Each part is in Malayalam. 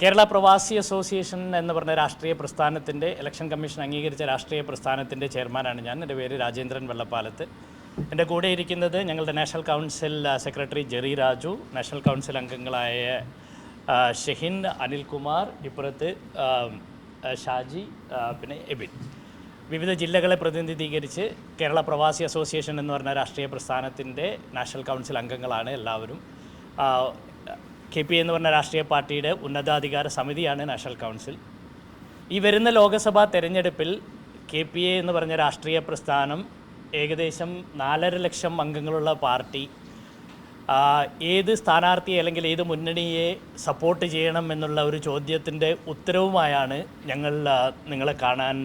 കേരള പ്രവാസി അസോസിയേഷൻ എന്ന് പറഞ്ഞ രാഷ്ട്രീയ പ്രസ്ഥാനത്തിന്റെ ഇലക്ഷൻ കമ്മീഷൻ അംഗീകരിച്ച രാഷ്ട്രീയ പ്രസ്ഥാനത്തിന്റെ ചെയർമാനാണ് ഞാൻ. എന്റെ പേര് രാജേന്ദ്രൻ വെള്ളപ്പാലത്ത്. എന്റെ കൂടെ ഇരിക്കുന്നത് ഞങ്ങളുടെ national council secretary Jerry Raju national council അംഗങ്ങളായ ഷെഹിൻ അനിൽകുമാർ ഇപ്പുറത്ത് ഷാജി പിന്നെ എബിൻ. വിവിധ ജില്ലകളെ പ്രതിനിധീകരിച്ച് കേരള പ്രവാസി അസോസിയേഷൻ എന്ന് പറഞ്ഞ രാഷ്ട്രീയ പ്രസ്ഥാനത്തിന്റെ നാഷണൽ കൗൺസിൽ അംഗങ്ങളാണ് എല്ലാവരും. കെ പി എന്ന് പറഞ്ഞ രാഷ്ട്രീയ പാർട്ടിയുടെ ഉന്നതാധികാര സമിതിയാണ് നാഷണൽ കൗൺസിൽ. ഈ വരുന്ന ലോക്സഭാ തെരഞ്ഞെടുപ്പിൽ കെ പി എ എന്ന് പറഞ്ഞ രാഷ്ട്രീയ പ്രസ്ഥാനം ഏകദേശം നാലര ലക്ഷം അംഗങ്ങളുള്ള പാർട്ടി ഏത് സ്ഥാനാർത്ഥിയെ അല്ലെങ്കിൽ ഏത് മുന്നണിയെ സപ്പോർട്ട് ചെയ്യണം എന്നുള്ള ഒരു ചോദ്യത്തിന്റെ ഉത്തരവുമായാണ് ഞങ്ങൾ നിങ്ങളെ കാണാൻ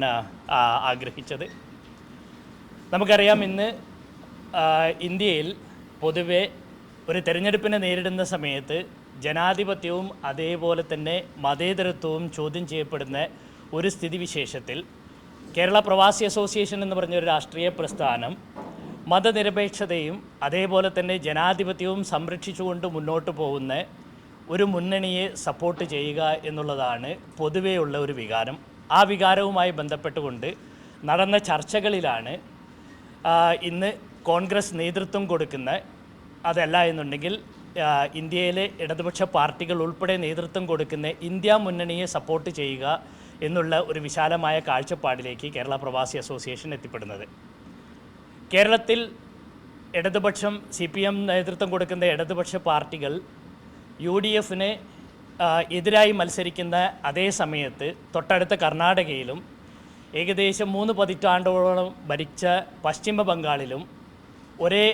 ആഗ്രഹിച്ചത്. നമുക്കറിയാം ഇന്ന് ഇന്ത്യയിൽ പൊതുവെ ഒരു തെരഞ്ഞെടുപ്പിനെ നേരിടുന്ന സമയത്ത് ജനാധിപത്യവും അതേപോലെ തന്നെ മതേതരത്വവും ചോദ്യം ചെയ്യപ്പെടുന്ന ഒരു സ്ഥിതിവിശേഷത്തിൽ കേരള പ്രവാസി അസോസിയേഷൻ എന്ന് പറഞ്ഞ ഒരു രാഷ്ട്രീയ പ്രസ്ഥാനം മതനിരപേക്ഷതയും അതേപോലെ തന്നെ ജനാധിപത്യവും സംരക്ഷിച്ചുകൊണ്ട് മുന്നോട്ട് പോകുന്ന ഒരു മുന്നണിയെ സപ്പോർട്ട് ചെയ്യുക എന്നുള്ളതാണ് പൊതുവെയുള്ള ഒരു വികാരം. ആ വികാരവുമായി ബന്ധപ്പെട്ടുകൊണ്ട് നടന്ന ചർച്ചകളിലാണ് ഇന്ന് കോൺഗ്രസ് നേതൃത്വം കൊടുക്കുന്ന അതല്ല എന്നുണ്ടെങ്കിൽ ഇന്ത്യയിലെ ഇടതുപക്ഷ പാർട്ടികൾ ഉൾപ്പെടെ നേതൃത്വം കൊടുക്കുന്ന ഇന്ത്യ മുന്നണിയെ സപ്പോർട്ട് ചെയ്യുക എന്നുള്ള ഒരു വിശാലമായ കാഴ്ചപ്പാടിലേക്ക് കേരള പ്രവാസി അസോസിയേഷൻ എത്തിപ്പെടുന്നത്. കേരളത്തിൽ ഇടതുപക്ഷം സി പി എം നേതൃത്വം കൊടുക്കുന്ന ഇടതുപക്ഷ പാർട്ടികൾ യു ഡി എഫിന് എതിരായി മത്സരിക്കുന്ന അതേ സമയത്ത് തൊട്ടടുത്ത കർണാടകയിലും ഏകദേശം മൂന്ന് പതിറ്റാണ്ടോളം ഭരിച്ച പശ്ചിമ ബംഗാളിലും ഒരേ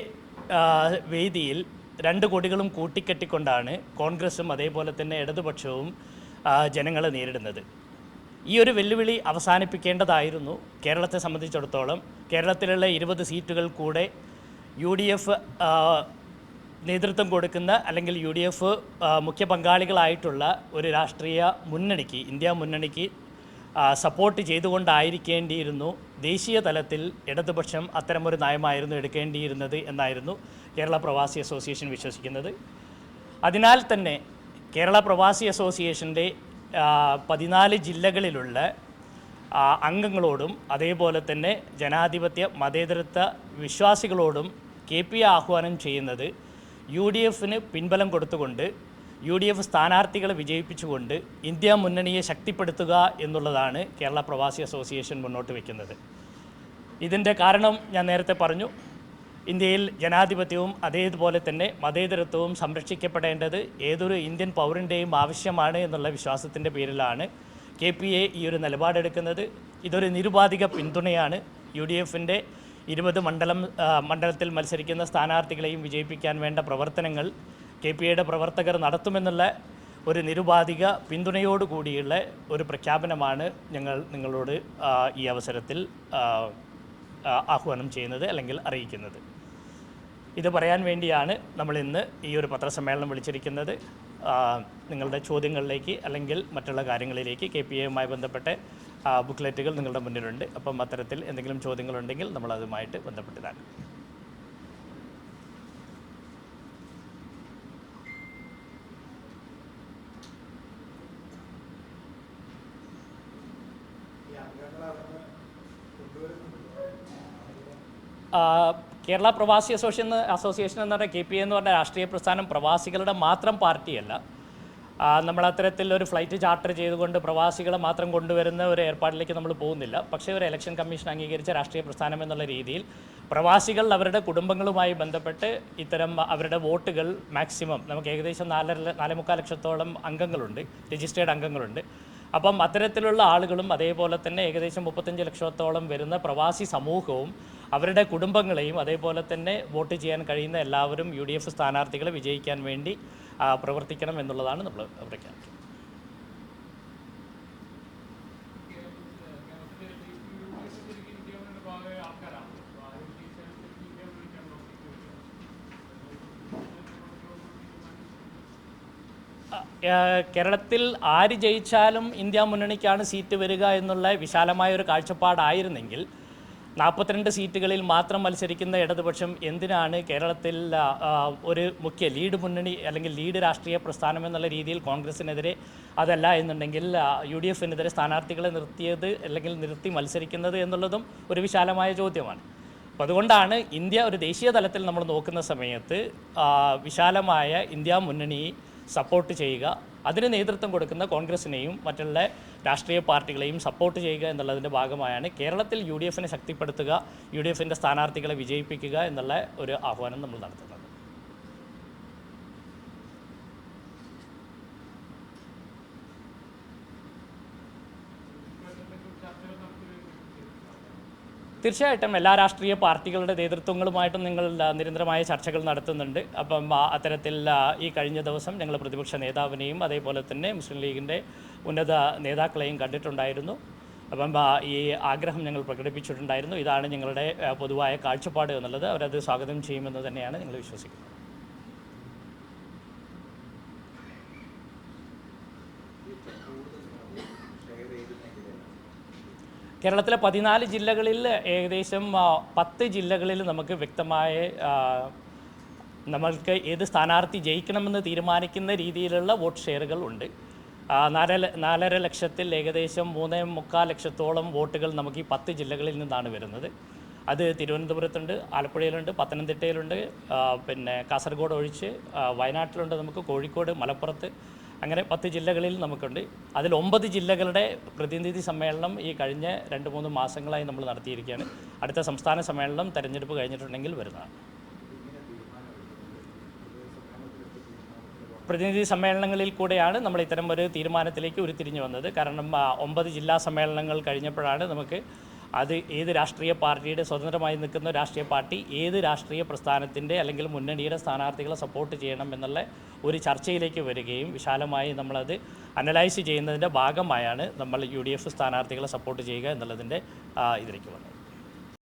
വേദിയിൽ രണ്ട് കൊടികളും കൂട്ടിക്കെട്ടിക്കൊണ്ടാണ് കോൺഗ്രസും അതേപോലെ തന്നെ ഇടതുപക്ഷവും ജനങ്ങളെ നേരിടുന്നത്. ഈ ഒരു വെല്ലുവിളി അവസാനിപ്പിക്കേണ്ടതായിരുന്നു കേരളത്തെ സംബന്ധിച്ചിടത്തോളം. കേരളത്തിലുള്ള ഇരുപത് സീറ്റുകൾ കൂടെ യു ഡി എഫ് നേതൃത്വം കൊടുക്കുന്ന അല്ലെങ്കിൽ യു ഡി എഫ് മുഖ്യ പങ്കാളികളായിട്ടുള്ള ഒരു രാഷ്ട്രീയ മുന്നണിക്ക് ഇന്ത്യ മുന്നണിക്ക് സപ്പോർട്ട് ചെയ്തുകൊണ്ടായിരിക്കേണ്ടിയിരുന്നു ദേശീയ തലത്തിൽ ഇടതുപക്ഷം അത്തരമൊരു നയമായിരുന്നു എടുക്കേണ്ടിയിരുന്നത് എന്നായിരുന്നു കേരള പ്രവാസി അസോസിയേഷൻ വിശ്വസിക്കുന്നത്. അതിനാൽ തന്നെ കേരള പ്രവാസി അസോസിയേഷന്റെ പതിനാല് ജില്ലകളിലുള്ള അംഗങ്ങളോടും അതേപോലെ തന്നെ ജനാധിപത്യ മതേതരത്വ വിശ്വാസികളോടും കെ പി ആഹ്വാനം ചെയ്യുന്നത് യു ഡി എഫിന് പിൻബലം കൊടുത്തുകൊണ്ട് യു ഡി എഫ് സ്ഥാനാർത്ഥികളെ വിജയിപ്പിച്ചുകൊണ്ട് ഇന്ത്യ മുന്നണിയെ ശക്തിപ്പെടുത്തുക എന്നുള്ളതാണ് കേരള പ്രവാസി അസോസിയേഷൻ മുന്നോട്ട് വയ്ക്കുന്നത് ഇതിന്റെ കാരണം ഞാൻ നേരത്തെ പറഞ്ഞു. ഇന്ത്യയിൽ ജനാധിപത്യവും അതേപോലെ തന്നെ മതേതരത്വവും സംരക്ഷിക്കപ്പെടേണ്ടത് ഏതൊരു ഇന്ത്യൻ പൗരന്റെയും ആവശ്യമാണ് എന്നുള്ള വിശ്വാസത്തിന്റെ പേരിലാണ് കെ പി എ ഈ ഒരു നിലപാടെടുക്കുന്നത്. ഇതൊരു നിരുപാധിക പിന്തുണയാണ് യു ഡി എഫിന്റെ ഇരുപത് മണ്ഡലം മണ്ഡലത്തിൽ മത്സരിക്കുന്ന സ്ഥാനാർത്ഥികളെയും വിജയിപ്പിക്കാൻ വേണ്ട പ്രവർത്തനങ്ങൾ കെ പി എയുടെ പ്രവർത്തകർ നടത്തുമെന്നുള്ള ഒരു നിരുപാധിക പിന്തുണയോടുകൂടിയുള്ള ഒരു പ്രഖ്യാപനമാണ് ഞങ്ങൾ നിങ്ങളോട് ഈ അവസരത്തിൽ ആഹ്വാനം ചെയ്യുന്നത് അല്ലെങ്കിൽ അറിയിക്കുന്നത്. ഇത് പറയാൻ വേണ്ടിയാണ് നമ്മൾ ഇന്ന് ഈ ഒരു പത്രസമ്മേളനം വിളിച്ചിരിക്കുന്നത്. നിങ്ങളുടെ ചോദ്യങ്ങളിലേക്ക് അല്ലെങ്കിൽ മറ്റുള്ള കാര്യങ്ങളിലേക്ക് കെ പി എയുമായി ബന്ധപ്പെട്ട ബുക്ക്ലെറ്റുകൾ നിങ്ങളുടെ മുന്നിലുണ്ട്. അപ്പം അത്തരത്തിൽ എന്തെങ്കിലും ചോദ്യങ്ങളുണ്ടെങ്കിൽ നമ്മൾ അതുമായിട്ട് ബന്ധപ്പെട്ടതാണ് കേരള പ്രവാസി അസോസിയേഷൻ അസോസിയേഷൻ എന്ന് പറഞ്ഞാൽ കെ പി എന്ന് പറഞ്ഞ രാഷ്ട്രീയ പ്രസ്ഥാനം പ്രവാസികളുടെ മാത്രം പാർട്ടിയല്ല. നമ്മൾ അത്തരത്തിൽ ഒരു ഫ്ലൈറ്റ് ചാർട്ടർ ചെയ്തുകൊണ്ട് പ്രവാസികളെ മാത്രം കൊണ്ടുവരുന്ന ഒരു ഏർപ്പാടിലേക്ക് നമ്മൾ പോകുന്നില്ല. പക്ഷേ ഒരു ഇലക്ഷൻ കമ്മീഷൻ അംഗീകരിച്ച രാഷ്ട്രീയ പ്രസ്ഥാനം എന്നുള്ള രീതിയിൽ പ്രവാസികൾ അവരുടെ കുടുംബങ്ങളുമായി ബന്ധപ്പെട്ട് ഇത്തരം അവരുടെ വോട്ടുകൾ മാക്സിമം നമുക്ക് ഏകദേശം നാലര നാലേ മുക്കാൽ ലക്ഷത്തോളം അംഗങ്ങളുണ്ട് രജിസ്റ്റേർഡ് അംഗങ്ങളുണ്ട്. അപ്പം അത്തരത്തിലുള്ള ആളുകളും അതേപോലെ തന്നെ ഏകദേശം മുപ്പത്തഞ്ച് ലക്ഷത്തോളം വരുന്ന പ്രവാസി സമൂഹവും അവരുടെ കുടുംബങ്ങളെയും അതേപോലെ തന്നെ വോട്ട് ചെയ്യാൻ കഴിയുന്ന എല്ലാവരും യു ഡി എഫ് സ്ഥാനാർത്ഥികളെ വിജയിക്കാൻ വേണ്ടി പ്രവർത്തിക്കണം എന്നുള്ളതാണ് നമ്മൾ പ്രഖ്യാപിക്കുന്നത് കേരളത്തിൽ ആര് ജയിച്ചാലും ഇന്ത്യ മുന്നണിക്കാണ് സീറ്റ് വരിക എന്നുള്ള വിശാലമായ ഒരു കാഴ്ചപ്പാടായിരുന്നെങ്കിൽ നാൽപ്പത്തിരണ്ട് സീറ്റുകളിൽ മാത്രം മത്സരിക്കുന്ന ഇടതുപക്ഷം എന്തിനാണ് കേരളത്തിൽ ഒരു മുഖ്യ ലീഡ് മുന്നണി അല്ലെങ്കിൽ ലീഡ് രാഷ്ട്രീയ പ്രസ്ഥാനം എന്നുള്ള രീതിയിൽ കോൺഗ്രസിനെതിരെ അതല്ല എന്നുണ്ടെങ്കിൽ യു ഡി എഫിനെതിരെ സ്ഥാനാർത്ഥികളെ നിർത്തിയത് അല്ലെങ്കിൽ നിർത്തി മത്സരിക്കുന്നത് എന്നുള്ളതും ഒരു വിശാലമായ ചോദ്യമാണ്. അപ്പോൾ അതുകൊണ്ടാണ് ഇന്ത്യ ഒരു ദേശീയ തലത്തിൽ നമ്മൾ നോക്കുന്ന സമയത്ത് വിശാലമായ ഇന്ത്യ മുന്നണിയെ സപ്പോർട്ട് ചെയ്യുക. അതിന് നേതൃത്വം കൊടുക്കുന്ന കോൺഗ്രസിനെയും മറ്റുള്ള രാഷ്ട്രീയ പാർട്ടികളെയും സപ്പോർട്ട് ചെയ്യുക എന്നുള്ളതിന്റെ ഭാഗമായാണ് കേരളത്തിൽ യു ഡി എഫിനെ ശക്തിപ്പെടുത്തുക യു ഡി എഫിന്റെ സ്ഥാനാർത്ഥികളെ വിജയിപ്പിക്കുക എന്നുള്ള ഒരു ആഹ്വാനം നമ്മൾ നടത്തുന്നത്. തീർച്ചയായിട്ടും എല്ലാ രാഷ്ട്രീയ പാർട്ടികളുടെ നേതൃത്വങ്ങളുമായിട്ടും നിങ്ങൾ നിരന്തരമായ ചർച്ചകൾ നടത്തുന്നുണ്ട്. അപ്പം അത്തരത്തിൽ ഈ കഴിഞ്ഞ ദിവസം ഞങ്ങൾ പ്രതിപക്ഷ നേതാവിനെയും അതേപോലെ തന്നെ മുസ്ലിം ലീഗിന്റെ ഉന്നത നേതാക്കളെയും കണ്ടിട്ടുണ്ടായിരുന്നു. അപ്പം ഈ ആഗ്രഹം ഞങ്ങൾ പ്രകടിപ്പിച്ചിട്ടുണ്ടായിരുന്നു. ഇതാണ് ഞങ്ങളുടെ പൊതുവായ കാഴ്ചപ്പാട് എന്നുള്ളത്. അവരത് സ്വാഗതം ചെയ്യുമെന്ന് തന്നെയാണ് ഞങ്ങൾ വിശ്വസിക്കുന്നത്. കേരളത്തിലെ പതിനാല് ജില്ലകളിൽ ഏകദേശം പത്ത് ജില്ലകളിൽ നമുക്ക് വ്യക്തമായ നമ്മൾക്ക് ഏത് സ്ഥാനാർത്ഥി ജയിക്കണമെന്ന് തീരുമാനിക്കുന്ന രീതിയിലുള്ള വോട്ട് ഷെയറുകൾ ഉണ്ട്. ആ, നാലര നാലര ലക്ഷത്തിൽ ഏകദേശം മൂന്നേ മുക്കാൽ ലക്ഷത്തോളം വോട്ടുകൾ നമുക്ക് ഈ പത്ത് ജില്ലകളിൽ നിന്നാണ് വരുന്നത്. അത് തിരുവനന്തപുരത്തുണ്ട് ആലപ്പുഴയിലുണ്ട് പത്തനംതിട്ടയിലുണ്ട് പിന്നെ കാസർഗോഡ് ഒഴിച്ച് വയനാട്ടിലുണ്ട് നമുക്ക് കോഴിക്കോട് മലപ്പുറത്ത് അങ്ങനെ പത്ത് ജില്ലകളിൽ നമുക്കുണ്ട്. അതിൽ ഒമ്പത് ജില്ലകളുടെ പ്രതിനിധി സമ്മേളനം ഈ കഴിഞ്ഞ രണ്ട് മൂന്ന് മാസങ്ങളായി നമ്മൾ നടത്തിയിരിക്കുകയാണ്. അടുത്ത സംസ്ഥാന സമ്മേളനം തെരഞ്ഞെടുപ്പ് കഴിഞ്ഞിട്ടുണ്ടെങ്കിൽ വരുന്നതാണ്. പ്രതിനിധി സമ്മേളനങ്ങളിൽ കൂടെയാണ് നമ്മൾ ഇത്തരം ഒരു തീരുമാനത്തിലേക്ക് ഉരുത്തിരിഞ്ഞു വന്നത്. കാരണം ഒമ്പത് ജില്ലാ സമ്മേളനങ്ങൾ കഴിഞ്ഞപ്പോഴാണ് നമുക്ക് അത് ഏത് രാഷ്ട്രീയ പാർട്ടിയുടെ സ്വതന്ത്രമായി നിൽക്കുന്ന രാഷ്ട്രീയ പാർട്ടി ഏത് രാഷ്ട്രീയ പ്രസ്ഥാനത്തിന്റെ അല്ലെങ്കിൽ മുന്നണിയുടെ സ്ഥാനാർത്ഥികളെ സപ്പോർട്ട് ചെയ്യണം എന്നുള്ള ഒരു ചർച്ചയിലേക്ക് വരികയും വിശാലമായി നമ്മളത് അനലൈസ് ചെയ്യുന്നതിന്റെ ഭാഗമായാണ് നമ്മൾ യു ഡി എഫ് സ്ഥാനാർത്ഥികളെ സപ്പോർട്ട് ചെയ്യുക എന്നുള്ളതിന്റെ ഇതിലേക്ക് വന്നത്.